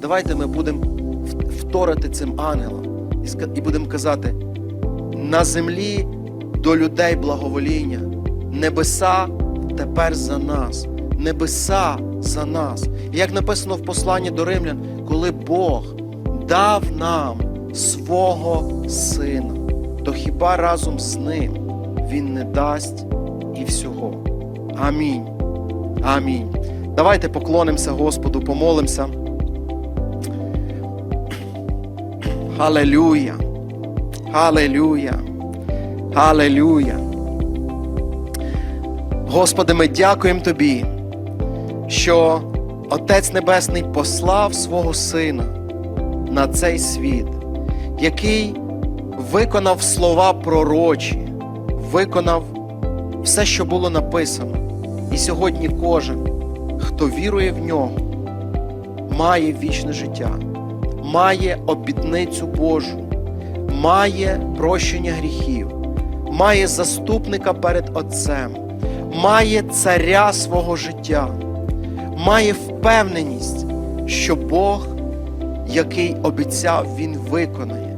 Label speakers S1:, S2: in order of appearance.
S1: давайте ми будемо вторити цим ангелам і будемо казати: на землі до людей благовоління, небеса тепер за нас, небеса за нас. І як написано в посланні до римлян, коли Бог дав нам свого сина, то хіба разом з ним він не дасть і всього? Амінь. Амінь. Давайте поклонимося Господу, помолимося. Халелюя. Халелюя. Халелюя. Господи, ми дякуємо Тобі, що Отець Небесний послав свого Сина на цей світ, який виконав слова пророчі, виконав все, що було написано. І сьогодні кожен, хто вірує в нього, має вічне життя, має обітницю Божу, має прощення гріхів, має заступника перед Отцем, має царя свого життя, має впевненість, що Бог, який обіцяв, Він виконає.